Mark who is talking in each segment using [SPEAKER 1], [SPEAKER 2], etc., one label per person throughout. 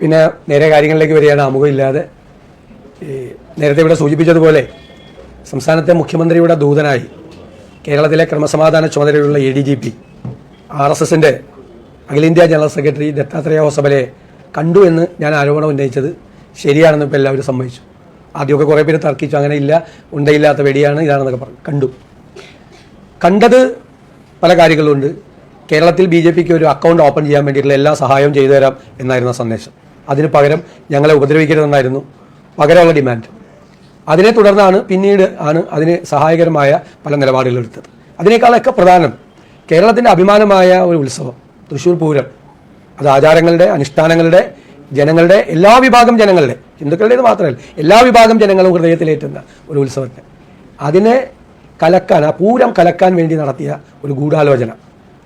[SPEAKER 1] പിന്നെ നേരെ കാര്യങ്ങളിലേക്ക് വരികയാണ്. ആമുഖമില്ലാതെ നേരത്തെ ഇവിടെ സൂചിപ്പിച്ചതുപോലെ സംസ്ഥാനത്തെ മുഖ്യമന്ത്രിയുടെ ദൂതനായി കേരളത്തിലെ ക്രമസമാധാന ചുമതലയുള്ള A D G P R S എസിന്റെ അഖിലേന്ത്യാ ജനറൽ സെക്രട്ടറി ദത്താത്രേയ ഹോസബലയെ കണ്ടു എന്ന് ഞാൻ ആരോപണം ഉന്നയിച്ചത് ശരിയാണെന്ന് ഇപ്പോൾ എല്ലാവരും സമ്മതിച്ചു. ആദ്യമൊക്കെ കുറേ പേര് തർക്കിച്ചു. അങ്ങനെ ഇല്ല ഉണ്ടയില്ലാത്ത വെടിയാണ് ഇതാണെന്നൊക്കെ പറഞ്ഞു. കണ്ടു. കണ്ടത് പല കാര്യങ്ങളുണ്ട്. കേരളത്തിൽ ബി ജെ പിക്ക് ഒരു അക്കൗണ്ട് ഓപ്പൺ ചെയ്യാൻ വേണ്ടിയിട്ടുള്ള എല്ലാ സഹായവും ചെയ്തു തരാം എന്നായിരുന്നു സന്ദേശം. അതിന് പകരം ഞങ്ങളെ ഉപദ്രവിക്കരുതെന്നായിരുന്നു പകരമുള്ള ഡിമാൻഡ് അതിനെ തുടർന്നാണ് പിന്നീട് ആണ് അതിന് സഹായകരമായ പല നിലപാടുകൾ എടുത്തത്. അതിനേക്കാളൊക്കെ പ്രധാനം കേരളത്തിന്റെ അഭിമാനമായ ഒരു ഉത്സവം തൃശ്ശൂർ പൂരം. അത് ആചാരങ്ങളുടെ അനുഷ്ഠാനങ്ങളുടെ ജനങ്ങളുടെ എല്ലാ വിഭാഗം ജനങ്ങളുടെ ഹിന്ദുക്കളുടേത് മാത്രമല്ല എല്ലാ വിഭാഗം ജനങ്ങളും ഹൃദയത്തിലേറ്റുന്ന ഒരു ഉത്സവത്തെ. അതിനെ കലക്കാൻ ആ പൂരം കലക്കാൻ വേണ്ടി നടത്തിയ ഒരു ഗൂഢാലോചന.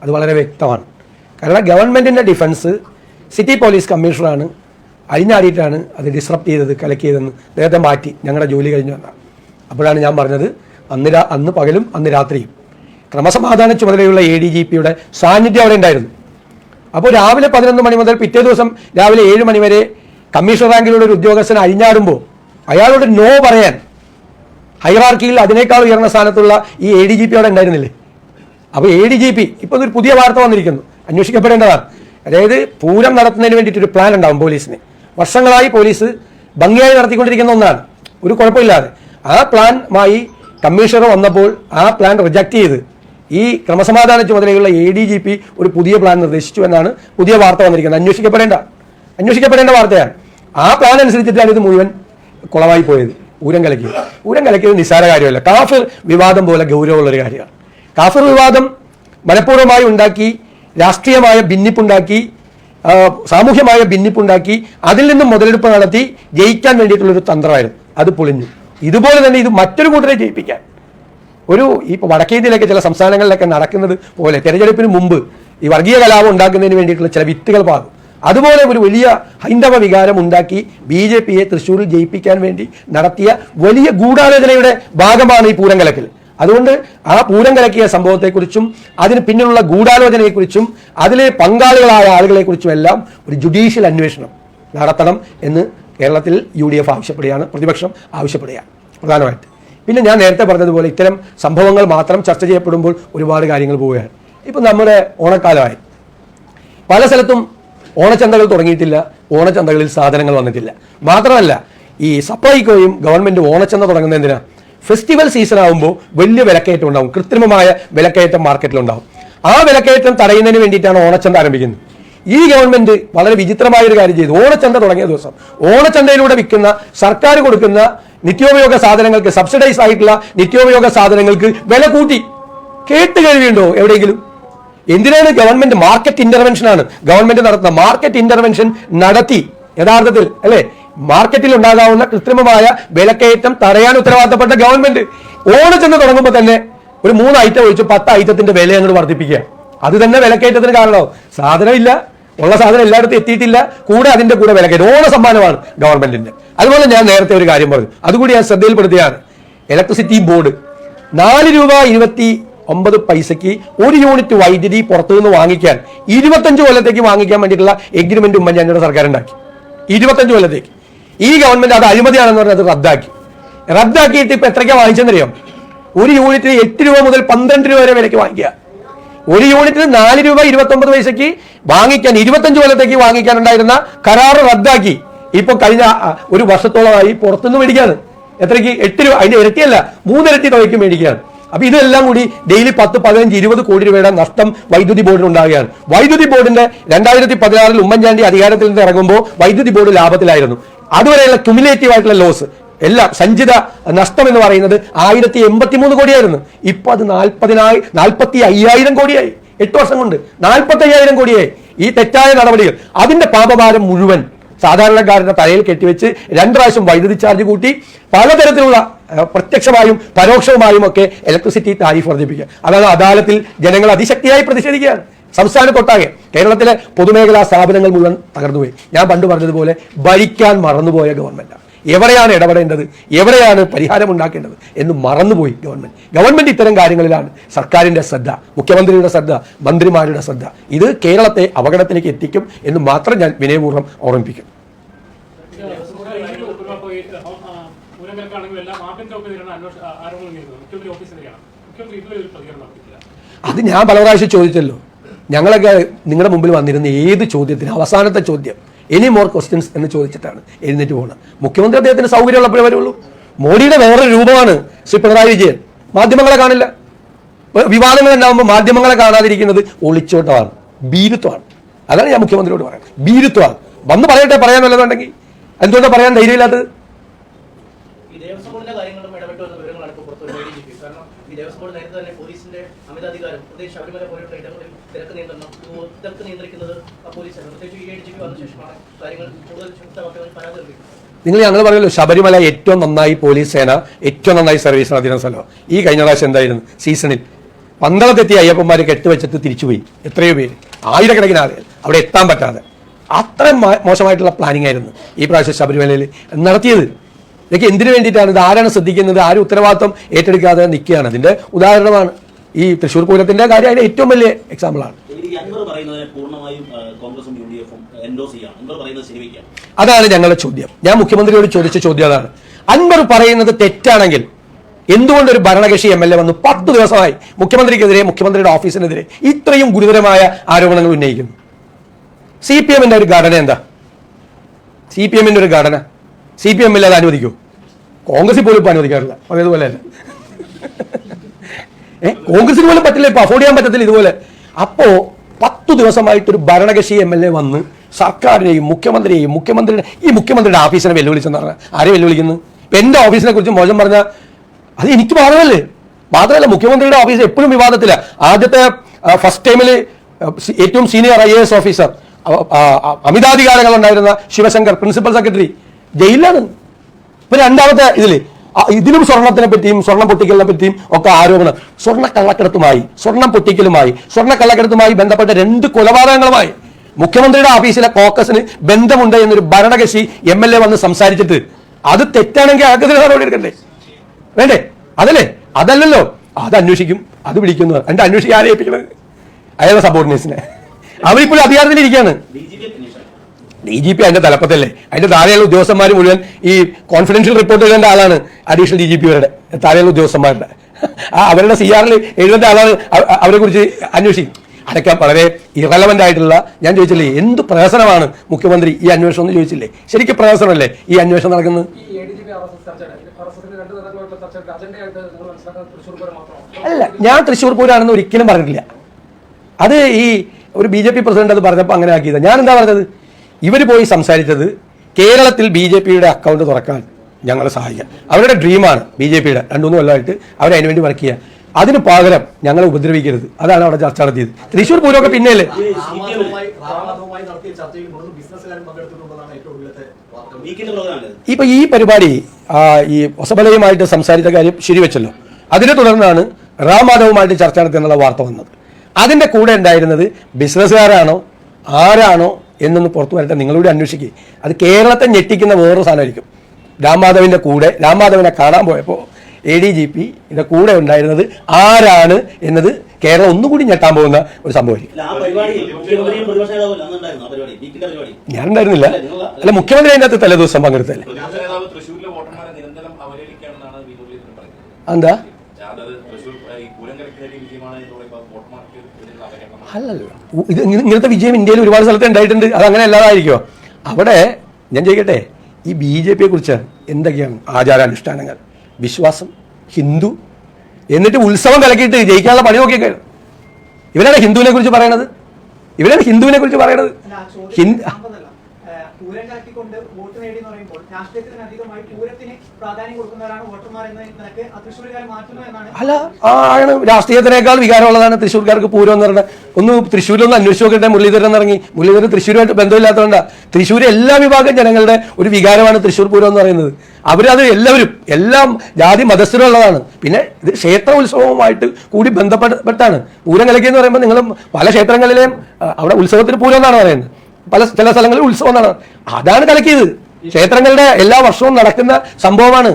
[SPEAKER 1] അത് വളരെ വ്യക്തമാണ്. കാരണം ഗവൺമെന്റിന്റെ ഡിഫൻസ് സിറ്റി പോലീസ് കമ്മീഷണറാണ് അഴിഞ്ഞാടിയിട്ടാണ് അത് ഡിസ്റപ്റ്റ് ചെയ്തത് കലക്കിയതെന്ന് നേരത്തെ മാറ്റി ഞങ്ങളുടെ ജോലി കഴിഞ്ഞു വന്ന. അപ്പോഴാണ് ഞാൻ പറഞ്ഞത് അന്ന് അന്ന് പകലും അന്ന് രാത്രിയും. ക്രമസമാധാന ചുമതലയുള്ള എ ഡി ജി പിയുടെ സാന്നിധ്യം അവിടെ ഉണ്ടായിരുന്നു. അപ്പോൾ രാവിലെ പതിനൊന്ന് മണി മുതൽ പിറ്റേ ദിവസം രാവിലെ ഏഴ് മണി വരെ കമ്മീഷണർ റാങ്കിലുള്ള ഒരു ഉദ്യോഗസ്ഥൻ അഴിഞ്ഞാടുമ്പോൾ അയാളോട് നോ പറയാൻ ഹൈറാർക്കിയിൽ അതിനേക്കാൾ ഉയർന്ന സ്ഥാനത്തുള്ള ഈ എ ഡി ജി പി അവിടെ ഉണ്ടായിരുന്നില്ലേ? അപ്പോൾ എ ഡി ജി പി ഇപ്പോൾ ഒരു പുതിയ വാർത്ത വന്നിരിക്കുന്നു. അന്വേഷിക്കപ്പെടേണ്ടതാണ്. അതായത് പൂരം നടത്തുന്നതിന് വേണ്ടിയിട്ട് ഒരു പ്ലാൻ ഉണ്ടാവും പോലീസിന്. വർഷങ്ങളായി പോലീസ് ഭംഗിയായി നടത്തിക്കൊണ്ടിരിക്കുന്ന ഒന്നാണ്. ഒരു കുഴപ്പമില്ലാതെ. ആ പ്ലാനുമായി കമ്മീഷണർ വന്നപ്പോൾ ആ പ്ലാൻ റിജക്റ്റ് ചെയ്ത് ഈ ക്രമസമാധാന ചുമതലയുള്ള എ ഡി ജി പി ഒരു പുതിയ പ്ലാൻ നിർദ്ദേശിച്ചു എന്നാണ് പുതിയ വാർത്ത വന്നിരിക്കുന്നത്. അന്വേഷിക്കപ്പെടേണ്ട. അന്വേഷിക്കപ്പെടേണ്ട വാർത്തയാണ്. ആ പ്ലാൻ അനുസരിച്ചിട്ടാണ് ഇത് മുഴുവൻ കുളമായി പോയത്. ഊരം കലക്കി ഊരം കലക്കിയത് നിസ്സാര കാര്യമല്ല. കാഫിർ വിവാദം പോലെ ഗൗരവമുള്ളൊരു കാര്യമാണ്. കാഫിർ വിവാദം മനഃപൂർവമായി ഉണ്ടാക്കി രാഷ്ട്രീയമായ ഭിന്നിപ്പുണ്ടാക്കി സാമൂഹ്യമായ ഭിന്നിപ്പുണ്ടാക്കി അതിൽ നിന്നും മുതലെടുപ്പ് നടത്തി ജയിക്കാൻ വേണ്ടിയിട്ടുള്ളൊരു തന്ത്രമായിരുന്നു. അത് പൊളിഞ്ഞു. ഇതുപോലെ തന്നെ ഇത് മറ്റൊരു കൂട്ടരെ ജയിപ്പിക്കാൻ. ഒരു ഈ വടക്കേന്ത്യയിലൊക്കെ ചില സംസ്ഥാനങ്ങളിലൊക്കെ നടക്കുന്നത് പോലെ തെരഞ്ഞെടുപ്പിന് മുമ്പ് ഈ വർഗീയ കലാപം ഉണ്ടാക്കുന്നതിന് വേണ്ടിയിട്ടുള്ള ചില വിത്തുകൾ പാകും. അതുപോലെ ഒരു വലിയ ഹൈന്ദവ വികാരം ഉണ്ടാക്കി ബി ജെ പിയെ തൃശ്ശൂരിൽ ജയിപ്പിക്കാൻ വേണ്ടി നടത്തിയ വലിയ ഗൂഢാലോചനയുടെ ഭാഗമാണ് ഈ പൂരം കലക്കൽ അതുകൊണ്ട് ആ പൂരം കലക്കിയ സംഭവത്തെക്കുറിച്ചും അതിന് പിന്നിലുള്ള ഗൂഢാലോചനയെക്കുറിച്ചും അതിലെ പങ്കാളികളായ ആളുകളെക്കുറിച്ചും എല്ലാം ഒരു ജുഡീഷ്യൽ അന്വേഷണം നടത്തണം എന്ന് കേരളത്തിൽ യു ഡി എഫ് ആവശ്യപ്പെടുകയാണ് പ്രതിപക്ഷം ആവശ്യപ്പെടുകയാണ് പ്രധാനമായിട്ട്. പിന്നെ ഞാൻ നേരത്തെ പറഞ്ഞതുപോലെ ഇത്തരം സംഭവങ്ങൾ മാത്രം ചർച്ച ചെയ്യപ്പെടുമ്പോൾ ഒരുപാട് കാര്യങ്ങൾ പോവുകയാണ്. ഇപ്പം നമ്മുടെ ഓണക്കാലമായി. പല സ്ഥലത്തും ഓണച്ചന്തകൾ തുടങ്ങിയിട്ടില്ല ഓണച്ചന്തകളിൽ സാധനങ്ങൾ വന്നിട്ടില്ല. മാത്രമല്ല ഈ സപ്ലൈകോയും ഗവൺമെന്റ് ഓണച്ചന്ത തുടങ്ങുന്നത് എന്തിനാ ഫെസ്റ്റിവൽ സീസൺ ആകുമ്പോൾ വലിയ വിലക്കയറ്റം ഉണ്ടാവും. കൃത്രിമമായ വിലക്കയറ്റം മാർക്കറ്റിലുണ്ടാവും ആ വിലക്കയറ്റം തടയുന്നതിന് വേണ്ടിയിട്ടാണ് ഓണച്ചന്ത ആരംഭിക്കുന്നത്. ഈ ഗവൺമെന്റ് വളരെ വിചിത്രമായ ഒരു കാര്യം ചെയ്തു. ഓണച്ചന്ത തുടങ്ങിയ ദിവസം. ഓണച്ചന്തയിലൂടെ വിൽക്കുന്ന സർക്കാർ കൊടുക്കുന്ന നിത്യോപയോഗ സാധനങ്ങൾക്ക് സബ്സിഡൈസ് ആയിട്ടുള്ള നിത്യോപയോഗ സാധനങ്ങൾക്ക് വില കൂട്ടി. കേട്ട് കഴിവുണ്ടോ എവിടെയെങ്കിലും? എന്തിനാണ് ഗവൺമെന്റ് മാർക്കറ്റ് ഇന്റർവെൻഷൻ ആണ്? ഗവൺമെന്റ് നടത്തുന്ന മാർക്കറ്റ് ഇന്റർവെൻഷൻ നടത്തി. യഥാർത്ഥത്തിൽ അല്ലെ? മാർക്കറ്റിൽ ഉണ്ടാകാവുന്ന കൃത്രിമമായ വിലക്കയറ്റം തടയാൻ ഉത്തരവാദിത്തപ്പെട്ട ഗവൺമെന്റ് ഓണ ചെന്ന് തുടങ്ങുമ്പോൾ തന്നെ ഒരു മൂന്ന് ഐറ്റം ഒഴിച്ച് പത്ത് ഐറ്റത്തിന്റെ വില അങ്ങോട്ട് വർദ്ധിപ്പിക്കുക. അത് തന്നെ വിലക്കയറ്റത്തിന് കാരണമാവും. സാധനമില്ല. ഉള്ള സാധനം എല്ലായിടത്തും എത്തിയിട്ടില്ല. കൂടെ അതിന്റെ കൂടെ വിലക്കയറ്റം ഓണ സമ്മാനമാണ് ഗവൺമെന്റിന്റെ അതുപോലെ ഞാൻ നേരത്തെ ഒരു കാര്യം പറഞ്ഞു. അതുകൂടി ഞാൻ ശ്രദ്ധയിൽപ്പെടുത്തിയാണ് ഇലക്ട്രിസിറ്റി ബോർഡ് നാല് രൂപ ഇരുപത്തി ഒമ്പത് പൈസയ്ക്ക് ഒരു യൂണിറ്റ് വൈദ്യുതി പുറത്തു നിന്ന് വാങ്ങിക്കാൻ ഇരുപത്തഞ്ച് കൊല്ലത്തേക്ക് വാങ്ങിക്കാൻ വേണ്ടിയിട്ടുള്ള എഗ്രിമെന്റ് ഉമ്മൻചാണ്ടിയുടെ സർക്കാർ ഉണ്ടാക്കി ഇരുപത്തഞ്ച് കൊല്ലത്തേക്ക്. ഈ ഗവൺമെന്റ് അത് അഴിമതിയാണെന്ന് പറഞ്ഞ് അത് റദ്ദാക്കി. റദ്ദാക്കിയിട്ട് ഇപ്പൊ എത്രയ്ക്കാ വാങ്ങിച്ചെന്നറിയാം? ഒരു യൂണിറ്റിന് എട്ട് രൂപ മുതൽ പന്ത്രണ്ട് രൂപ വരെ വിലയ്ക്ക് വാങ്ങിക്കുക. ഒരു യൂണിറ്റിന് നാല് രൂപ ഇരുപത്തി ഒമ്പത് പൈസയ്ക്ക് വാങ്ങിക്കാൻ ഇരുപത്തഞ്ച് കൊല്ലത്തേക്ക് വാങ്ങിക്കാനുണ്ടായിരുന്ന കരാർ റദ്ദാക്കി. ഇപ്പൊ കഴിഞ്ഞ ഒരു വർഷത്തോളമായി പുറത്തുനിന്ന് മേടിക്കാണ് എത്രയ്ക്ക്? എട്ട് രൂപ. അതിന്റെ ഇരട്ടിയല്ല മൂന്നിരട്ടി തുകയ്ക്ക് മേടിക്കുകയാണ്. അപ്പൊ ഇതെല്ലാം കൂടി ഡെയിലി പത്ത് പതിനഞ്ച് ഇരുപത് കോടി രൂപയുടെ നഷ്ടം വൈദ്യുതി ബോർഡിന് ഉണ്ടാകുകയാണ് വൈദ്യുതി ബോർഡിന്റെ രണ്ടായിരത്തി പതിനാറിൽ ഉമ്മൻചാണ്ടി അധികാരത്തിൽ നിന്ന് ഇറങ്ങുമ്പോൾ വൈദ്യുതി ബോർഡ് ലാഭത്തിലായിരുന്നു. അതുവരെയുള്ള ക്യുമുലേറ്റീവ് ആയിട്ടുള്ള ലോസ് എല്ലാം സഞ്ചിത നഷ്ടം എന്ന് പറയുന്നത് ആയിരത്തി എൺപത്തി മൂന്ന് കോടിയായിരുന്നു. ഇപ്പൊ അത് നാൽപ്പതിനായി നാൽപ്പത്തി അയ്യായിരം കോടിയായി. എട്ട് വർഷം കൊണ്ട് നാൽപ്പത്തി അയ്യായിരം കോടിയായി. ഈ തെറ്റായ നടപടികൾ. അതിന്റെ പാപഭാരം മുഴുവൻ സാധാരണക്കാരന്റെ തലയിൽ കെട്ടിവെച്ച് രണ്ട് പ്രാവശ്യം വൈദ്യുതി ചാർജ് കൂട്ടി പലതരത്തിലുള്ള പ്രത്യക്ഷമായും പരോക്ഷമായും ഒക്കെ ഇലക്ട്രിസിറ്റി താരിഫ് വർദ്ധിപ്പിക്കുക. അതാണ് അദാലത്തിൽ ജനങ്ങൾ അതിശക്തിയായി പ്രതിഷേധിക്കുകയാണ്. സംസ്ഥാനത്തൊട്ടാകെ കേരളത്തിലെ പൊതുമേഖലാ സ്ഥാപനങ്ങൾ മുഴുവൻ തകർന്നുപോയി. ഞാൻ പണ്ട് പറഞ്ഞതുപോലെ ഭരിക്കാൻ മറന്നുപോയ ഗവൺമെന്റ് എവിടെയാണ് ഇടപെടേണ്ടത്? എവിടെയാണ് പരിഹാരമുണ്ടാക്കേണ്ടത്? എന്ന് മറന്നുപോയി ഗവൺമെന്റ്. ഗവൺമെന്റ് ഇത്തരം കാര്യങ്ങളിലാണ് സർക്കാരിന്റെ ശ്രദ്ധ മുഖ്യമന്ത്രിയുടെ ശ്രദ്ധ മന്ത്രിമാരുടെ ശ്രദ്ധ. ഇത് കേരളത്തെ അപകടത്തിലേക്ക് എത്തിക്കും എന്ന് മാത്രം ഞാൻ വിനയപൂർവം ഓർമ്മിപ്പിക്കും. അത് ഞാൻ പല പ്രാവശ്യം ചോദിച്ചല്ലോ. ഞങ്ങളൊക്കെ നിങ്ങളുടെ മുമ്പിൽ വന്നിരുന്ന ഏത് ചോദ്യത്തിന് അവസാനത്തെ ചോദ്യം എനി മോർ ക്വസ്റ്റ്യൻസ് എന്ന് ചോദിച്ചിട്ടാണ് എഴുന്നേറ്റ് പോകുന്നത്. മുഖ്യമന്ത്രി അദ്ദേഹത്തിന് സൗകര്യമുള്ളപ്പോഴേ വരുള്ളൂ. മോഡിയുടെ വേറൊരു രൂപമാണ് ശ്രീ പിണറായി വിജയൻ. മാധ്യമങ്ങളെ കാണില്ല. വിവാദങ്ങൾ ഉണ്ടാകുമ്പോൾ മാധ്യമങ്ങളെ കാണാതിരിക്കുന്നത് ഒളിച്ചോട്ടമാണ് ഭീരുത്വമാണ്. അതാണ് ഞാൻ മുഖ്യമന്ത്രിയോട് പറയുന്നത്. ഭീരുത്വമാണ്. വന്ന് പറയട്ടെ പറയാൻ നല്ലതുണ്ടെങ്കിൽ എന്തുകൊണ്ടാണ് പറയാൻ ധൈര്യമില്ലാത്തത്?
[SPEAKER 2] ഈ ദേവസ്വം പോലീസിന്റെ അമിതാധികാരം നിയന്ത്രണം ഇത് തിരക്ക് നിയന്ത്രിക്കുന്നത് വന്ന ശേഷമാണ് കാര്യങ്ങൾ കൂടുതൽ
[SPEAKER 1] നിങ്ങൾ ഞങ്ങൾ പറയല്ലോ ശബരിമല ഏറ്റവും നന്നായി പോലീസ് സേന ഏറ്റവും നന്നായി സർവീസ് നടത്തിയ സ്ഥലം. ഈ കഴിഞ്ഞ പ്രാവശ്യം എന്തായിരുന്നു? സീസണിൽ പന്തളത്തെത്തിയ അയ്യപ്പന്മാരെ കെട്ടുവെച്ചിട്ട് തിരിച്ചുപോയി. എത്രയോ പേര്. ആയിരക്കണക്കിന് ആളുകൾ. അവിടെ എത്താൻ പറ്റാതെ. അത്ര മോശമായിട്ടുള്ള പ്ലാനിംഗ് ആയിരുന്നു ഈ പ്രാവശ്യം ശബരിമലയിൽ നടത്തിയത്. ഇതൊക്കെ എന്തിനു വേണ്ടിയിട്ടാണ്? ഇത് ആരാണ് ശ്രദ്ധിക്കുന്നത്? ആരും ഉത്തരവാദിത്വം ഏറ്റെടുക്കാതെ നിൽക്കുകയാണ്? അതിന്റെ ഉദാഹരണമാണ് ഈ തൃശ്ശൂർ പൂരത്തിന്റെ കാര്യം. അതിന്റെ ഏറ്റവും വലിയ എക്സാമ്പിളാണ്
[SPEAKER 3] അൻവർ പൂർണമായും കോൺഗ്രസും എൻഡോസ് അൻവർ
[SPEAKER 1] അതാണ് ഞങ്ങളുടെ ചോദ്യം. ഞാൻ മുഖ്യമന്ത്രിയോട് ചോദിച്ച ചോദ്യം അതാണ് അൻവർ പറയുന്നത് തെറ്റാണെങ്കിൽ എന്തുകൊണ്ട് ഒരു ഭരണകക്ഷി എം എൽ എ വന്ന് പത്ത് ദിവസമായി മുഖ്യമന്ത്രിക്കെതിരെ മുഖ്യമന്ത്രിയുടെ ഓഫീസിനെതിരെ ഇത്രയും ഗുരുതരമായ ആരോപണങ്ങൾ ഉന്നയിക്കുന്നു? സി പി എമ്മിന്റെ ഒരു ഘടന എന്താ? സി പി എമ്മിന്റെ ഒരു ഘടന. സി പി എമ്മിൽ അത് അനുവദിക്കൂ. കോൺഗ്രസിൽ പോലും ഇപ്പൊ അനുവദിക്കാറില്ല. അതേപോലെ അല്ല ഏഹ് കോൺഗ്രസിന് പോലും പറ്റില്ല. ഇപ്പൊ അഫോർഡ് ചെയ്യാൻ പറ്റത്തില്ല ഇതുപോലെ. അപ്പോ പത്തു ദിവസമായിട്ടൊരു ഭരണകക്ഷി എം എൽ എ വന്ന് സർക്കാരിനെയും മുഖ്യമന്ത്രിയെയും മുഖ്യമന്ത്രിയുടെ ഈ മുഖ്യമന്ത്രിയുടെ ഓഫീസിനെ വെല്ലുവിളിച്ചെന്ന് പറഞ്ഞാൽ ആരെ വെല്ലുവിളിക്കുന്നു? എന്റെ ഓഫീസിനെ കുറിച്ച് മോശം പറഞ്ഞാൽ അത് എനിക്ക് മാത്രമല്ലേ? മാത്രമല്ല മുഖ്യമന്ത്രിയുടെ ഓഫീസ് എപ്പോഴും വിവാദത്തില്ല ആദ്യത്തെ ഫസ്റ്റ് ടൈമിൽ ഏറ്റവും senior I A S officer അമിതാധികാരങ്ങൾ ഉണ്ടായിരുന്ന ശിവശങ്കർ പ്രിൻസിപ്പൽ സെക്രട്ടറി ജയിലിലാണ്. ഇപ്പൊ രണ്ടാമത്തെ ഇതിൽ ആ, ഇതിലും സ്വർണത്തിനെ പറ്റിയും സ്വർണം പൊട്ടിക്കലിനെ പറ്റിയും ഒക്കെ ആരോപണം. സ്വർണ കള്ളക്കടത്തുമായി സ്വർണം പൊട്ടിക്കലുമായി സ്വർണ കള്ളക്കടത്തുമായി ബന്ധപ്പെട്ട രണ്ട് കൊലപാതകങ്ങളുമായി മുഖ്യമന്ത്രിയുടെ ഓഫീസിലെ കോക്കസിന് ബന്ധമുണ്ട് എന്നൊരു ഭരണകക്ഷി എം എൽ എ വന്ന് സംസാരിച്ചിട്ട് അത് തെറ്റാണെങ്കിൽ അയാൾക്കെതിരെ നടപടി എടുക്കണ്ടേ? വേണ്ടേ? അതല്ലേ? അതല്ലല്ലോ? അത് അന്വേഷിക്കും അത് വിളിക്കുന്നു. എന്റെ അന്വേഷിക്കാൻ ആരെ അയാളുടെ സബോർഡിനേഴ്സിനെ അവരിപ്പോഴും അധികാരത്തിൽ ഇരിക്കുകയാണ്
[SPEAKER 3] ഡി ജി പി
[SPEAKER 1] അതിന്റെ തലപ്പത്തല്ലേ? അതിന്റെ താഴെയുള്ള ഉദ്യോഗസ്ഥന്മാർ മുഴുവൻ ഈ കോൺഫിഡൻഷ്യൽ റിപ്പോർട്ട് എഴുതേണ്ട ആളാണ് അഡീഷണൽ ഡി ജി പിയുടെ. താഴെയുള്ള ഉദ്യോഗസ്ഥന്മാരുടെ. ആ അവരുടെ സി ആറിൽ എഴുതേണ്ട ആളാണ് അവരെ കുറിച്ച് അന്വേഷിക്കും. അതൊക്കെ വളരെ ഇറലവന്റ് ആയിട്ടുള്ള ഞാൻ ചോദിച്ചില്ലേ എന്ത് പ്രഹസനമാണ് മുഖ്യമന്ത്രി ഈ അന്വേഷണം എന്ന് ചോദിച്ചില്ലേ? ശരിക്കും പ്രഹസനമല്ലേ ഈ അന്വേഷണം നടക്കുന്നത്? അല്ല ഞാൻ തൃശ്ശൂർ പൂരാണെന്ന് ഒരിക്കലും പറഞ്ഞിട്ടില്ല. അത് ഈ ഒരു ബി ജെ പി പ്രസിഡന്റ് അത് പറഞ്ഞപ്പോൾ അങ്ങനെ ആക്കിയത്. ഞാൻ എന്താ പറഞ്ഞത്? ഇവർ പോയി സംസാരിച്ചത് കേരളത്തിൽ ബി ജെ പിയുടെ അക്കൗണ്ട് തുറക്കാൻ ഞങ്ങളെ സഹായിക്കാം അവരുടെ ഡ്രീമാണ് ബി ജെ പിയുടെ. രണ്ടുമൂന്ന് കൊല്ലമായിട്ട് അവരതിനു വേണ്ടി വർക്ക് ചെയ്യുക അതിന് പകരം ഞങ്ങളെ ഉപദ്രവിക്കരുത്. അതാണ് അവിടെ ചർച്ച നടത്തിയത്. തൃശ്ശൂർ പൂരമൊക്കെ പിന്നെയല്ലേ? ഇപ്പൊ ഈ പരിപാടി ഈ ഒസബലയുമായിട്ട് സംസാരിച്ച കാര്യം ശരിവെച്ചല്ലോ. അതിനെ തുടർന്നാണ് റാം മാധവുമായിട്ട് ചർച്ച നടത്തിയെന്നുള്ള വാർത്ത വന്നത്. അതിന്റെ കൂടെ ഉണ്ടായിരുന്നത് ബിസിനസ്സുകാരാണോ ആരാണോ? എന്നൊന്ന് പുറത്തു വരട്ടെ നിങ്ങളൂടെ അന്വേഷിക്കുക അത് കേരളത്തെ ഞെട്ടിക്കുന്ന വേറൊരു സാധനമായിരിക്കും. രാംമാധവിന്റെ കൂടെ രാംമാധവനെ കാണാൻ പോയപ്പോൾ എ ഡി ജി പി ഇതിന്റെ കൂടെ ഉണ്ടായിരുന്നത് ആരാണ് എന്നത് കേരളം ഒന്നുകൂടി ഞെട്ടാൻ പോകുന്ന ഒരു സംഭവമായിരിക്കും. ഞാൻ ഉണ്ടായിരുന്നില്ല. അല്ല മുഖ്യമന്ത്രി അതിനകത്ത് അകത്ത് തലേദിവസം പങ്കെടുത്തല്ലേ
[SPEAKER 4] പ്രതിപക്ഷ നേതാവ് തൃശ്ശൂരിലെ വോട്ടർമാരെ നിരന്തരം അവഹേളിക്കുകയാണെന്നാണ് വി മുരളീധരൻ പറയുന്നത്
[SPEAKER 1] എന്താ
[SPEAKER 4] അതായത് തൃശ്ശൂർ ഈ പൂരം കലക്കിയ വിജയമാണ് എന്ന് പറയുമ്പോൾ വോട്ടർമാർക്ക് ഇതിനുള്ള അവഹേളനം
[SPEAKER 1] അല്ലല്ലോ. ഇത് ഇങ്ങനത്തെ വിജയം ഇന്ത്യയിൽ ഒരുപാട് സ്ഥലത്ത് ഉണ്ടായിട്ടുണ്ട്. അത് അങ്ങനെ അല്ലാതായിരിക്കുമോ അവിടെ ഞാൻ ചോദിക്കട്ടെ ഈ ബി ജെ പിയെ കുറിച്ച് എന്തൊക്കെയാണ് ആചാരാനുഷ്ഠാനങ്ങൾ? വിശ്വാസം ഹിന്ദു എന്നിട്ട് ഉത്സവം കലക്കിയിട്ട് ജയിക്കാനുള്ള പണി നോക്കിയൊക്കെ ഇവരാണ് ഹിന്ദുവിനെ കുറിച്ച് പറയണത്? ഇവരാണ് ഹിന്ദുവിനെ കുറിച്ച് പറയണത്?
[SPEAKER 5] അല്ല, ആ
[SPEAKER 1] ഹിന്ദു
[SPEAKER 5] പൂരം കലക്കിക്കൊണ്ട് വോട്ട് നേടി എന്ന് പറയുമ്പോൾ രാഷ്ട്രീയത്തിന് അധികമായി പൂരത്തിന് പ്രാധാന്യം കൊടുക്കുന്നവരാണ് വോട്ടർമാർ എന്ന നിലയ്ക്ക് മാറ്റുന്നു എന്നാണ്?
[SPEAKER 1] അല്ല ആ ആണ് രാഷ്ട്രീയത്തിനേക്കാൾ വികാരമുള്ളതാണ് തൃശ്ശൂർക്കാർക്ക് പൂരം എന്ന് പറഞ്ഞാൽ ഒന്ന് തൃശ്ശൂരിലൊന്ന് അന്വേഷിച്ച് നോക്കട്ടെ മുരളീധരൻ ഇറങ്ങി. മുരളീധരൻ തൃശ്ശൂരുമായിട്ട് ബന്ധമില്ലാത്തതുകൊണ്ടാണ് തൃശ്ശൂർ എല്ലാ വിഭാഗം ജനങ്ങളുടെ ഒരു വികാരമാണ് തൃശ്ശൂർ പൂരം എന്ന് പറയുന്നത്. അവരത് എല്ലാവരും എല്ലാം ജാതി മതസ്ഥരുള്ളതാണ്. പിന്നെ ഇത് ക്ഷേത്ര ഉത്സവവുമായിട്ട് കൂടി ബന്ധപ്പെട്ടാണ് പൂരം കലക്കി എന്ന് പറയുമ്പോൾ നിങ്ങൾ പല ക്ഷേത്രങ്ങളിലെയും അവിടെ ഉത്സവത്തിന് പൂരം എന്നാണ് പറയുന്നത്. പല ചില സ്ഥലങ്ങളിൽ ഉത്സവം എന്നാണ്. അതാണ് കലക്കിയത്. ക്ഷേത്രങ്ങളുടെ എല്ലാ വർഷവും നടക്കുന്ന സംഭവമാണ്.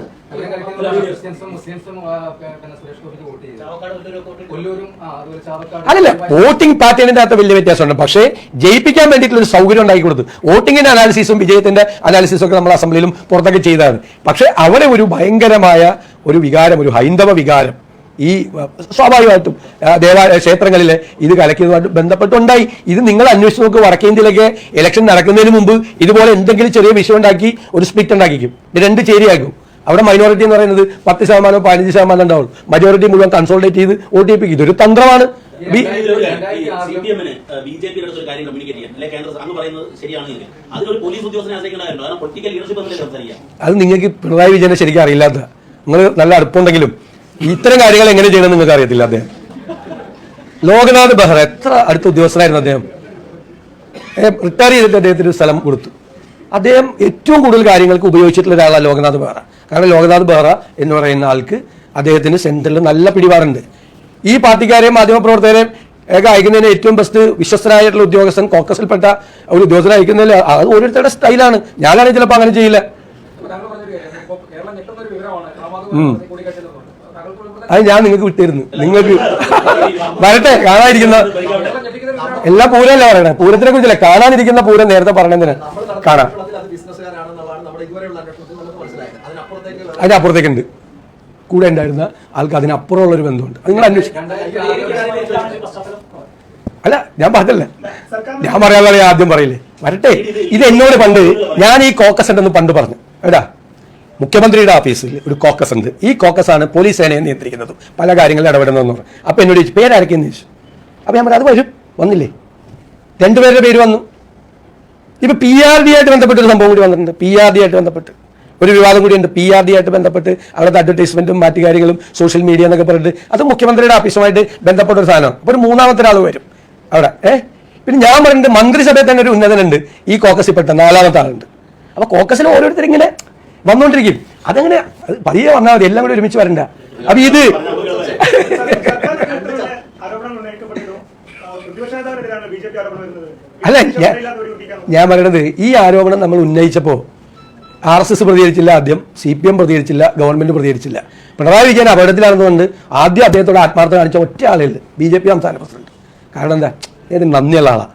[SPEAKER 1] അല്ലല്ല വോട്ടിംഗ് പാറ്റേണിന്റെ അകത്ത് വലിയ വ്യത്യാസമുണ്ട്. പക്ഷേ ജയിപ്പിക്കാൻ വേണ്ടിയിട്ടുള്ള ഒരു സൗകര്യം ഉണ്ടാക്കി കൊടുത്തു. വോട്ടിങ്ങിന്റെ അനാലിസിസും വിജയത്തിന്റെ അനാലിസിസും ഒക്കെ നമ്മൾ അസംബ്ലിയിലും പുറത്തൊക്കെ ചെയ്തതാണ്. പക്ഷേ അവിടെ ഒരു ഭയങ്കരമായ ഒരു വികാരം ഒരു ഹൈന്ദവ വികാരം ഈ സ്വാഭാവികമായിട്ടും ദേവാലയ ക്ഷേത്രങ്ങളിൽ ഇത് കലക്കിയതുമായിട്ട് ബന്ധപ്പെട്ടുണ്ടായി. ഇത് നിങ്ങൾ അന്വേഷിച്ച് നോക്ക് വടക്കേ ഇന്ത്യയിലേക്ക് ഇലക്ഷൻ നടക്കുന്നതിന് മുമ്പ് ഇതുപോലെ എന്തെങ്കിലും ചെറിയ വിഷയം ഉണ്ടാക്കി ഒരു സ്പ്ലിറ്റ് ഉണ്ടാക്കിക്കും. ഇത് രണ്ട് ചേരിയാക്കും. അവിടെ മൈനോറിറ്റി എന്ന് പറയുന്നത് പത്ത് ശതമാനം പതിനഞ്ച് ശതമാനം ഉണ്ടാവും മജോറിറ്റി മുഴുവൻ കൺസോൾട്ടേറ്റ് ചെയ്ത് വോട്ട് ചെയ്യിപ്പിക്കും. ഇതൊരു തന്ത്രമാണ്. അത് നിങ്ങൾക്ക് പിണറായി വിജയനെ ശരിക്കും അറിയില്ലാത്ത. നിങ്ങൾ നല്ല അടുപ്പുണ്ടെങ്കിലും ഇത്തരം കാര്യങ്ങൾ എങ്ങനെ ചെയ്യണം നിങ്ങൾക്ക് അറിയത്തില്ല അദ്ദേഹം. ലോകനാഥ് ബെഹ്റ എത്ര അടുത്ത ഉദ്യോഗസ്ഥനായിരുന്നു അദ്ദേഹം? റിട്ടയർ ചെയ്തിട്ട് അദ്ദേഹത്തിന് ഒരു സ്ഥലം കൊടുത്തു. അദ്ദേഹം ഏറ്റവും കൂടുതൽ കാര്യങ്ങൾക്ക് ഉപയോഗിച്ചിട്ടുള്ള ഒരാളാണ് ലോകനാഥ് ബെഹ്റ. കാരണം ലോകനാഥ് ബെഹ്റ എന്ന് പറയുന്ന ആൾക്ക് അദ്ദേഹത്തിന് സെൻട്രലിൽ നല്ല പിടിപാടുണ്ട്. ഈ പാർട്ടിക്കാരെയും മാധ്യമപ്രവർത്തകരെയും ഒക്കെ അയക്കുന്നതിന് ഏറ്റവും ബെസ്റ്റ് വിശ്വസ്തനായിട്ടുള്ള ഉദ്യോഗസ്ഥൻ കോക്കസിൽപ്പെട്ട ഒരു ഉദ്യോഗസ്ഥൻ അയക്കുന്നതിൽ അത് ഓരോരുത്തരുടെ സ്റ്റൈലാണ് ഞാനാണ് ചിലപ്പോൾ അങ്ങനെ ചെയ്യില്ല. അത് ഞാൻ നിങ്ങൾക്ക് വിട്ടിരുന്നു. നിങ്ങൾക്ക് വരട്ടെ കാണാതിരിക്കുന്ന എല്ലാ പൂരമല്ല പറയണേ? പൂരത്തിനെ കുറിച്ചല്ല? കാണാനിരിക്കുന്ന പൂരം നേരത്തെ പറഞ്ഞതിന് കാണാം.
[SPEAKER 6] അതിനപ്പുറത്തേക്ക്
[SPEAKER 1] അപ്പുറത്തേക്കുണ്ട് കൂടെ ഉണ്ടായിരുന്ന ആൾക്ക് അതിനപ്പുറമുള്ള ഒരു ബന്ധമുണ്ട് നിങ്ങൾ അന്വേഷിക്കും. അല്ല ഞാൻ പറഞ്ഞല്ല ഞാൻ പറയാതെ ആദ്യം പറയില്ലേ? വരട്ടെ. ഇത് എന്നോട് പണ്ട് ഞാൻ ഈ കോക്കസ് ഉണ്ടെന്ന് പണ്ട് പറഞ്ഞു. എടാ മുഖ്യമന്ത്രിയുടെ ഓഫീസിൽ ഒരു കോക്കസ് ഉണ്ട്. ഈ കോക്കസ് ആണ് പോലീസ് സേനയെ നിയന്ത്രിക്കുന്നത്. പല കാര്യങ്ങളിൽ ഇടപെടുന്നതെന്ന് പറഞ്ഞു. അപ്പൊ എന്നോട് ചോദിച്ചു പേരാരൊക്കെയെന്ന് ചോദിച്ചു? അപ്പൊ ഞാൻ പറഞ്ഞു അത് വരും. വന്നില്ലേ? രണ്ടുപേരുടെ പേര് വന്നു. ഇപ്പൊ പി ആർ ഡി ആയിട്ട് ബന്ധപ്പെട്ട ഒരു സംഭവം കൂടി വന്നിട്ടുണ്ട്. പി ആർ ഡി ആയിട്ട് ബന്ധപ്പെട്ട്. ഒരു വിവാദം കൂടിയുണ്ട് പി ആർ ഡി ആയിട്ട് ബന്ധപ്പെട്ട് അവിടുത്തെ അഡ്വർടൈസ്മെന്റും മറ്റു കാര്യങ്ങളും സോഷ്യൽ മീഡിയ എന്നൊക്കെ പറഞ്ഞിട്ട് അത് മുഖ്യമന്ത്രിയുടെ ഓഫീസുമായിട്ട് ബന്ധപ്പെട്ട ഒരു സാധനമാണ്. അപ്പൊ ഒരു മൂന്നാമത്തെ ഒരാൾ വരും അവിടെ. ഏഹ് പിന്നെ ഞാൻ പറയുന്നത് മന്ത്രിസഭയിൽ തന്നെ ഒരു ഉന്നതനുണ്ട്. ഈ കോക്കസിൽ പെട്ട നാലാമത്തെ ആളുണ്ട്. അപ്പൊ കോക്കസിൽ ഓരോരുത്തർ ഇങ്ങനെ വന്നുകൊണ്ടിരിക്കും അതങ്ങനെ അത് പതിയെ വന്നാൽ മതി. എല്ലാം കൂടി ഒരുമിച്ച് വരണ്ട. അപ്പൊ ഇത് അല്ല ഞാൻ പറയണത് ഈ ആരോപണം നമ്മൾ ഉന്നയിച്ചപ്പോൾ ആർ എസ് എസ് പ്രതികരിച്ചില്ല ആദ്യം സി പി എം പ്രതികരിച്ചില്ല ഗവൺമെന്റ് പ്രതികരിച്ചില്ല. പിണറായി വിജയൻ അപകടത്തിലാണെന്നുകൊണ്ട് ആദ്യം അദ്ദേഹത്തോട് ആത്മാർത്ഥത കാണിച്ച ഒറ്റ ആളുണ്ട് ബി ജെ പി സംസ്ഥാന പ്രസിഡന്റ്. കാരണം എന്താ? ഏത് നന്ദിയുള്ള ആളാ.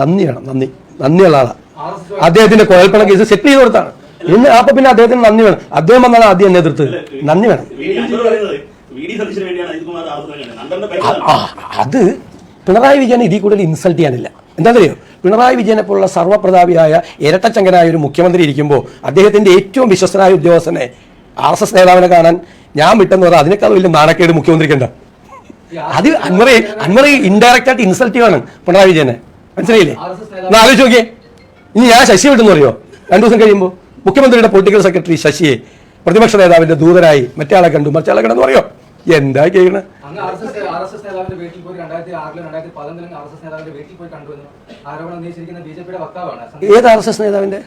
[SPEAKER 1] നന്ദിയാണ് നന്ദി. നന്ദിയുള്ള ആളാ. അദ്ദേഹത്തിന്റെ കുഴൽപ്പണ കേസ് സെറ്റിൽ ചെയ്ത് കൊടുത്താണ്. ഇന്ന് അപ്പൊ പിന്നെ അദ്ദേഹത്തിന് നന്ദി വേണം. അദ്ദേഹം വന്നാണ് ആദ്യം എന്നെ എതിർത്തത് നന്ദി വേണം. അത് പിണറായി വിജയൻ ഇതിൽ കൂടുതൽ ഇൻസൾട്ട് ചെയ്യാനില്ല. എന്താണെന്നറിയോ? പിണറായി വിജയനെ പോലുള്ള സർവപ്രതാപിയായ ഇരട്ടച്ചങ്കനായ ഒരു മുഖ്യമന്ത്രി ഇരിക്കുമ്പോൾ അദ്ദേഹത്തിന്റെ ഏറ്റവും വിശ്വസ്തനായ ഉദ്യോഗസ്ഥനെ ആർ എസ് എസ് നേതാവിനെ കാണാൻ ഞാൻ വിട്ടെന്ന് പറഞ്ഞാൽ അതിനേക്കാൾ വലിയ നാണക്കേട് മുഖ്യമന്ത്രിക്കുണ്ട് അത് അൻവറെ അൻവറെ ഇൻഡയറക്റ്റ് ആയിട്ട് ഇൻസൾട്ട് ചെയ്യുവാണ് പിണറായി വിജയനെ. മനസ്സിലായില്ലേ? ഒന്ന് ആലോചിച്ച് നോക്കിയേ. ഇനി ഞാൻ ശശി വിട്ടെന്ന് പറയോ? രണ്ടു ദിവസം കഴിയുമ്പോൾ മുഖ്യമന്ത്രിയുടെ പൊളിറ്റിക്കൽ സെക്രട്ടറി ശശിയെ പ്രതിപക്ഷ നേതാവിന്റെ ദൂതനായി മറ്റേ ആളെ കണ്ടു. മറ്റേ ആളെ കണ്ടെന്ന് പറയോ? എന്താ
[SPEAKER 7] S S S S S S വക്താവാണ്
[SPEAKER 1] ഏത് ആർ എസ് എസ് നേതാവിന്റെ?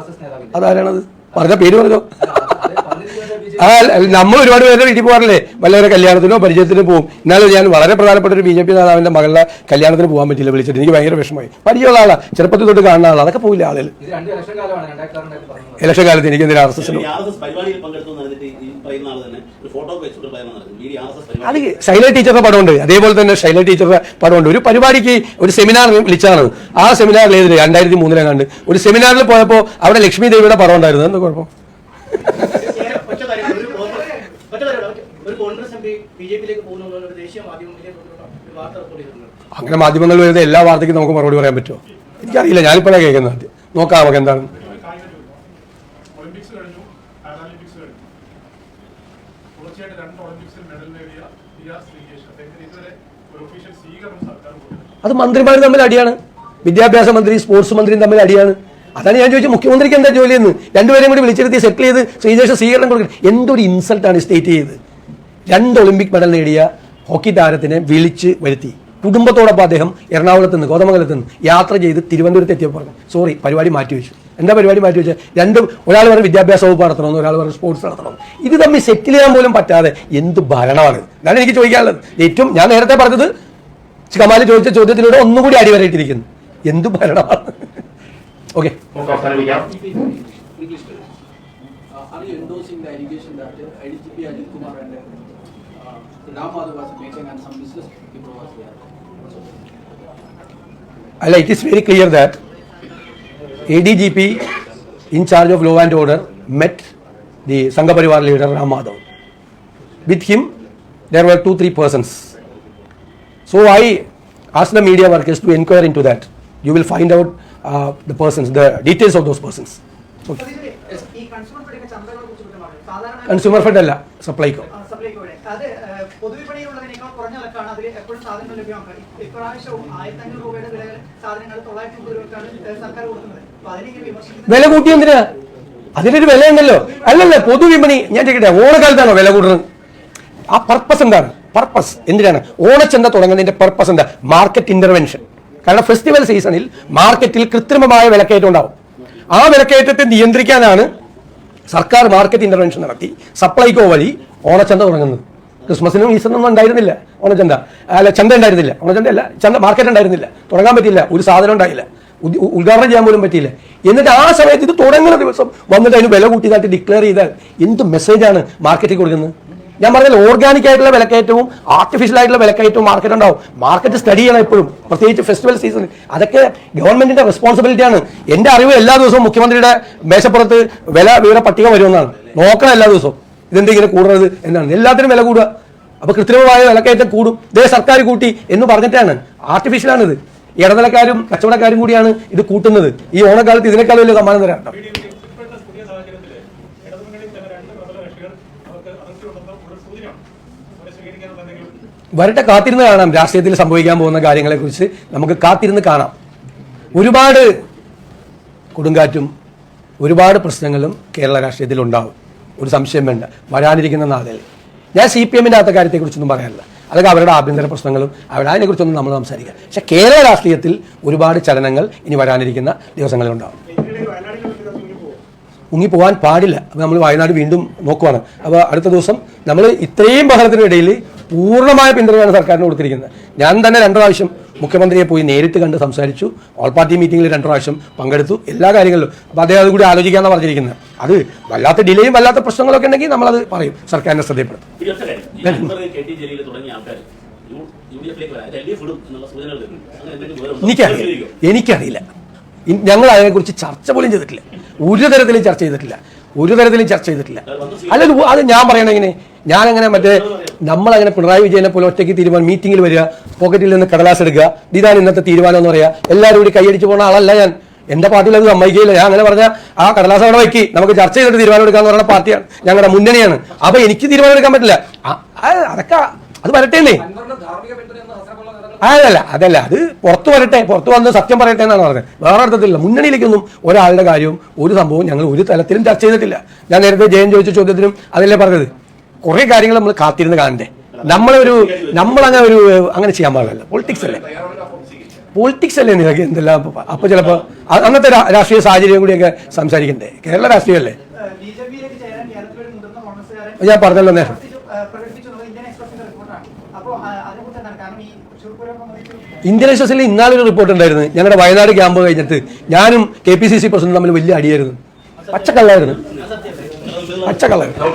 [SPEAKER 7] എസ് എസ്
[SPEAKER 1] അതാരാണത്? പറഞ്ഞ പേര് പറഞ്ഞോ. ആ നമ്മൾ ഒരുപാട് പേരുടെ വീട്ടിൽ പോകാറില്ലേ? വല്ലവരെ കല്യാണത്തിനോ പരിചയത്തിനോ പോകും എന്നാലും ഞാൻ വളരെ പ്രധാനപ്പെട്ട ഒരു ബി ജെ പി നേതാവിന്റെ മകളുടെ കല്യാണത്തിന് പോകാൻ പറ്റില്ല വിളിച്ചിട്ട്. എനിക്ക് ഭയങ്കര വിഷമമായി. പരിചയമുള്ള ആളാ ചെറുപ്പത്തിൽ തൊട്ട് കാണുന്ന ആളാ. അതൊക്കെ പോയില്ല ആളുകൾ
[SPEAKER 7] ഇലക്ഷൻ
[SPEAKER 1] കാലത്ത് എനിക്ക് എന്തിനാ ആർ എസ് എസിനോ അത് ശൈല ടീച്ചറുടെ പടമുണ്ട്. അതേപോലെ തന്നെ ശൈല ടീച്ചറുടെ പടമുണ്ട്. ഒരു പരിപാടിക്ക് ഒരു സെമിനാർ വിളിച്ചാണ് ആ സെമിനാറിൽ ഏത് രണ്ടായിരത്തി മൂന്നിലെ കണ്ട്. ഒരു സെമിനാറിൽ പോയപ്പോൾ അവിടെ ലക്ഷ്മി ദേവിയുടെ പടം ഉണ്ടായിരുന്നു. എന്താ കുഴപ്പം? അങ്ങനെ മാധ്യമങ്ങൾ വരുന്ന എല്ലാ വാർത്തയ്ക്കും നമുക്ക് മറുപടി പറയാൻ പറ്റുമോ? എനിക്കറിയില്ല. ഞാനിപ്പോഴാണ് കേൾക്കുന്നത്. നോക്കാം നമുക്ക് എന്താണ്
[SPEAKER 8] കായിക ചോദ്യം. ഒളിമ്പിക്സ് കഴിഞ്ഞു പാരാലിമ്പിക്സ് കഴിഞ്ഞു തുടർച്ചയായിട്ട് രണ്ട് ഒളിമ്പിക്സിൽ മെഡൽ നേടിയ പി ആർ ശ്രീകേഷ് അദ്ദേഹത്തിന് ഇതുവരെ ഒരു ഒഫീഷ്യൽ സ്വീകരണം സർക്കാർ കൊടുത്തില്ല
[SPEAKER 1] അത് മന്ത്രിമാർ തമ്മിൽ അടിയാണ്. വിദ്യാഭ്യാസ മന്ത്രി സ്പോർട്സ് മന്ത്രിയും തമ്മിൽ അടിയാണ്. അതാണ് ഞാൻ ചോദിച്ചത്. മുഖ്യമന്ത്രിക്ക് എന്താ ജോലിയെന്ന് രണ്ടുപേരെയും കൂടി വിളിച്ചിരുത്തി സെറ്റിൽ ചെയ്ത് ശ്രീജേഷ് സ്വീകരണം കൊടുക്കണം. എന്തൊരു ഇൻസൾട്ടാണ് സ്റ്റേറ്റ് ചെയ്ത് രണ്ട് ഒളിമ്പിക് മെഡൽ നേടിയ ഹോക്കി താരത്തിനെ വിളിച്ച് വരുത്തി. കുടുംബത്തോടൊപ്പം അദ്ദേഹം എറണാകുളത്ത് നിന്ന് കോതമംഗലത്ത് നിന്ന് യാത്ര ചെയ്ത് തിരുവനന്തപുരത്ത് എത്തിയപ്പോൾ പറഞ്ഞു സോറി പരിപാടി മാറ്റി വെച്ചു. എന്താ പരിപാടി മാറ്റി വെച്ചാൽ രണ്ടും ഒരാൾ പറഞ്ഞ് വിദ്യാഭ്യാസ വകുപ്പ് നടത്തണമെന്ന് ഒരാൾ പറഞ്ഞ് സ്പോർട്സ് നടത്തണം ഇത് തമ്മിൽ സെറ്റിൽ ചെയ്യാൻ പോലും പറ്റാതെ എന്ത് ഭരണമാണ്? ഇതാണ് എനിക്ക് ചോദിക്കാനുള്ളത്. ഏറ്റവും ഞാൻ നേരത്തെ പറഞ്ഞത് കമാൽ ചോദിച്ച ചോദ്യത്തിലൂടെ ഒന്നുകൂടി അടിവരയിട്ടിരിക്കുന്നു. എന്ത് ഭരണമാണ്? ഓക്കെ. അല്ല it is very clear that A D G P in charge of law and order met the Sangh Parivar leader Ram Madhav with him there were two three persons so I ask the media workers to enquire into that you will find out the persons the details of those persons
[SPEAKER 5] ഈ consumer
[SPEAKER 1] fed അല്ല
[SPEAKER 5] രൂപയുടെ വില സാധനങ്ങൾ തൊള്ളായിരത്തി മുപ്പത് രൂപക്കാണ് ഏഹ്, സർക്കാർ കൊടുക്കുന്നത്. അപ്പൊ അതിനെ വിമർശിക്കുന്നത്
[SPEAKER 1] വില അതിനൊരു വിലയുണ്ടല്ലോ. അല്ലല്ല പൊതുവിപണി ഞാൻ ചോദിക്കട്ടെ ഓണക്കാലത്താണോ വില കൂടുന്നത് ആ പർപ്പസ് എന്താണ്? പർപ്പസ് എന്തിനാണ്? ഓണച്ചന്ത തുടങ്ങുന്നതിന്റെ പർപ്പസ് എന്താ? മാർക്കറ്റ് ഇന്റർവെൻഷൻ കാരണം ഫെസ്റ്റിവൽ സീസണിൽ മാർക്കറ്റിൽ കൃത്രിമമായ വിലക്കയറ്റം ഉണ്ടാവും. ആ വിലക്കയറ്റത്തെ നിയന്ത്രിക്കാനാണ് സർക്കാർ മാർക്കറ്റ് ഇന്റർവെൻഷൻ നടത്തി. സപ്ലൈകോ വഴി ഓണച്ചന്ത തുടങ്ങുന്നത്. ക്രിസ്മസിനും ഈസ്റ്ററിനും ഉണ്ടായിരുന്നില്ല ഓണച്ചന്ത. അല്ല ചന്ത ഉണ്ടായിരുന്നില്ല. ഓണച്ചന്ത അല്ല ചന്ത മാർക്കറ്റ് ഉണ്ടായിരുന്നില്ല. തുടങ്ങാൻ പറ്റില്ല ഒരു സാധനം ഉണ്ടായില്ല. ഉദ്ഘാടനം ചെയ്യാൻ പോലും പറ്റിയില്ല. എന്നിട്ട് ആ സമയത്ത് ഇത് തുടങ്ങുന്ന ദിവസം വന്നിട്ട് അതിന് വില കൂട്ടിയതായിട്ട് ഡിക്ലെയർ ചെയ്താൽ എന്ത് മെസ്സേജാണ് മാർക്കറ്റിൽ കൊടുക്കുന്നത്? ഞാൻ പറഞ്ഞാൽ ഓർഗാനിക് ആയിട്ടുള്ള വിലക്കയറ്റവും ആർട്ടിഫിഷ്യൽ ആയിട്ടുള്ള വിലക്കയറ്റവും മാർക്കറ്റ് ഉണ്ടാവും. മാർക്കറ്റ് സ്റ്റഡി ചെയ്യണം എപ്പോഴും. പ്രത്യേകിച്ച് ഫെസ്റ്റിവൽ സീസൺ അതൊക്കെ ഗവൺമെന്റിന്റെ റെസ്പോൺസിബിലിറ്റിയാണ് എന്റെ അറിവ് എല്ലാ ദിവസവും മുഖ്യമന്ത്രിയുടെ മേശപ്പുറത്ത് വില വിവര പട്ടിക വരുമെന്നാണ്. നോക്കണം എല്ലാ ദിവസവും. ഇതെന്തെങ്കിലും കൂടുന്നത് എന്നാണ്. എല്ലാത്തിനും വില കൂടുക. അപ്പൊ കൃത്രിമമായ വിലക്കയറ്റം കൂടും. ഇതേ സർക്കാർ കൂട്ടി എന്ന് പറഞ്ഞിട്ടാണ്. ആർട്ടിഫിഷ്യലാണ് ഇത് ഇടനിലക്കാരും കച്ചവടക്കാരും കൂടിയാണ് ഇത് കൂട്ടുന്നത്. ഈ ഓണക്കാലത്ത് ഇതിനേക്കാൾ വലിയ സമ്മാനം തരാം കേട്ടോ
[SPEAKER 8] ഇപ്പോഴത്തെ പുതിയ സാഹചര്യത്തിൽ ഇടതുമുന്നണിയിൽ തന്നെ രണ്ട് പ്രബല കക്ഷികൾ അവർക്ക് അതിർത്തിയുണ്ടെന്ന് ഒരു സൂചനയാണ് അവരെ സ്വീകരിക്കാനുള്ള എന്തെങ്കിലും
[SPEAKER 1] വരട്ടെ കാത്തിരുന്ന് കാണാം രാഷ്ട്രീയത്തിൽ സംഭവിക്കാൻ പോകുന്ന കാര്യങ്ങളെ കുറിച്ച് നമുക്ക് കാത്തിരുന്ന് കാണാം. ഒരുപാട് കൊടുങ്കാറ്റും ഒരുപാട് പ്രശ്നങ്ങളും കേരള രാഷ്ട്രീയത്തിൽ ഉണ്ടാവും. ഒരു സംശയം വേണ്ട. വരാനിരിക്കുന്ന നാളിൽ. ഞാൻ സി പി എമ്മിന്റെ അകത്ത കാര്യത്തെക്കുറിച്ചൊന്നും പറയാനില്ല. അതൊക്കെ അവരുടെ ആഭ്യന്തര പ്രശ്നങ്ങളും അവിടെ അതിനെക്കുറിച്ചൊന്നും നമ്മൾ സംസാരിക്കാം പക്ഷേ കേരള രാഷ്ട്രീയത്തിൽ ഒരുപാട് ചലനങ്ങൾ ഇനി വരാനിരിക്കുന്ന ദിവസങ്ങളിൽ ഉണ്ടാവും മുങ്ങിപ്പോകാൻ പാടില്ല. അപ്പോൾ നമ്മൾ വയനാട് വീണ്ടും നോക്കുവാണ്. അപ്പോൾ അടുത്ത ദിവസം നമ്മൾ ഇത്രയും ബഹളത്തിനിടയിൽ പൂർണമായ പിന്തുണയാണ് സർക്കാരിന് കൊടുത്തിരിക്കുന്നത്. ഞാൻ തന്നെ രണ്ട് പ്രാവശ്യം മുഖ്യമന്ത്രിയെ പോയി നേരിട്ട് കണ്ട് സംസാരിച്ചു. ഓൾ പാർട്ടി മീറ്റിംഗിൽ രണ്ട് പ്രാവശ്യം പങ്കെടുത്തു. എല്ലാ കാര്യങ്ങളിലും. അപ്പോൾ അദ്ദേഹം അതുകൂടി ആലോചിക്കാമെന്ന് പറഞ്ഞിരിക്കുന്നത്. അത് വല്ലാത്ത ഡിലേയും വല്ലാത്ത പ്രശ്നങ്ങളൊക്കെ ഉണ്ടെങ്കിൽ നമ്മളത് പറയും. സർക്കാരിനെ
[SPEAKER 3] ശ്രദ്ധയപ്പെടുത്തും?
[SPEAKER 1] എനിക്കറിയില്ല. എനിക്കറിയില്ല. ഞങ്ങൾ അതിനെക്കുറിച്ച് ചർച്ച പോലും ചെയ്തിട്ടില്ല. ഒരു തരത്തിലും ചർച്ച ചെയ്തിട്ടില്ല. ഒരു തരത്തിലും ചർച്ച ചെയ്തിട്ടില്ല. അല്ല അത് ഞാൻ പറയണ എങ്ങനെ? ഞാനങ്ങനെ മറ്റേ നമ്മളങ്ങനെ പിണറായി വിജയനെ പോലെ ഒറ്റയ്ക്ക് തീരുമാനം മീറ്റിംഗിൽ വരിക പോക്കറ്റിൽ നിന്ന് കടലാസ് എടുക്കുക ഇതാണ് ഇന്നത്തെ തീരുമാനം എന്ന് പറയുക എല്ലാവരും കൂടി കൈയടിച്ച് പോകുന്ന ആളല്ല ഞാൻ. എന്റെ പാർട്ടിയിൽ അത് സമ്മതിക്കില്ല ഞാൻ അങ്ങനെ പറഞ്ഞാൽ ആ കടലാസ് അവിടെ വയ്ക്കി. നമുക്ക് ചർച്ച ചെയ്തിട്ട് തീരുമാനം എടുക്കാന്ന് പറയുന്ന പാർട്ടിയാണ്. ഞങ്ങളുടെ മുന്നണിയാണ്. അപ്പൊ എനിക്ക് തീരുമാനം എടുക്കാൻ പറ്റില്ല. അതൊക്കെ അത് വരട്ടേന്നേ അതല്ല അതല്ല അത് പുറത്തു വരട്ടെ. പുറത്തു വന്ന് സത്യം പറയട്ടെ എന്നാണ് പറഞ്ഞത്. വേറെ അർത്ഥത്തില്ല മുന്നണിയിലേക്കൊന്നും ഒരാളുടെ കാര്യവും ഒരു സംഭവവും ഞങ്ങൾ ഒരു തലത്തിലും ചർച്ച ചെയ്തിട്ടില്ല. ഞാൻ നേരത്തെ ജയൻ ചോദിച്ച ചോദ്യത്തിനും അതല്ലേ പറഞ്ഞത്. കുറേ കാര്യങ്ങൾ നമ്മൾ കാത്തിരുന്ന് കാണണ്ടേ? നമ്മളൊരു നമ്മളങ്ങനെ ഒരു അങ്ങനെ ചെയ്യാൻ പാടില്ല പൊളിറ്റിക്സ് അല്ലേ? പൊളിറ്റിക്സ് അല്ലേ നിങ്ങൾക്ക് എന്തെല്ലാം അപ്പൊ- ചിലപ്പോ അന്നത്തെ രാഷ്ട്രീയ സാഹചര്യം കൂടിയൊക്കെ സംസാരിക്കണ്ടേ? കേരള
[SPEAKER 5] മുതിർന്ന
[SPEAKER 1] ഞാൻ പറഞ്ഞല്ലോ നേരം. ഇന്ത്യൻ എക്സ്പ്രസിൽ ഇന്നാളൊരു റിപ്പോർട്ട് ഉണ്ടായിരുന്നു. ഞങ്ങളുടെ വയനാട് ക്യാമ്പ് കഴിഞ്ഞിട്ട് ഞാനും K P C C president തമ്മിൽ വലിയ അടിയായിരുന്നു. പച്ചക്കള്ളായിരുന്നു. പച്ചക്കള്ളായിരുന്നു.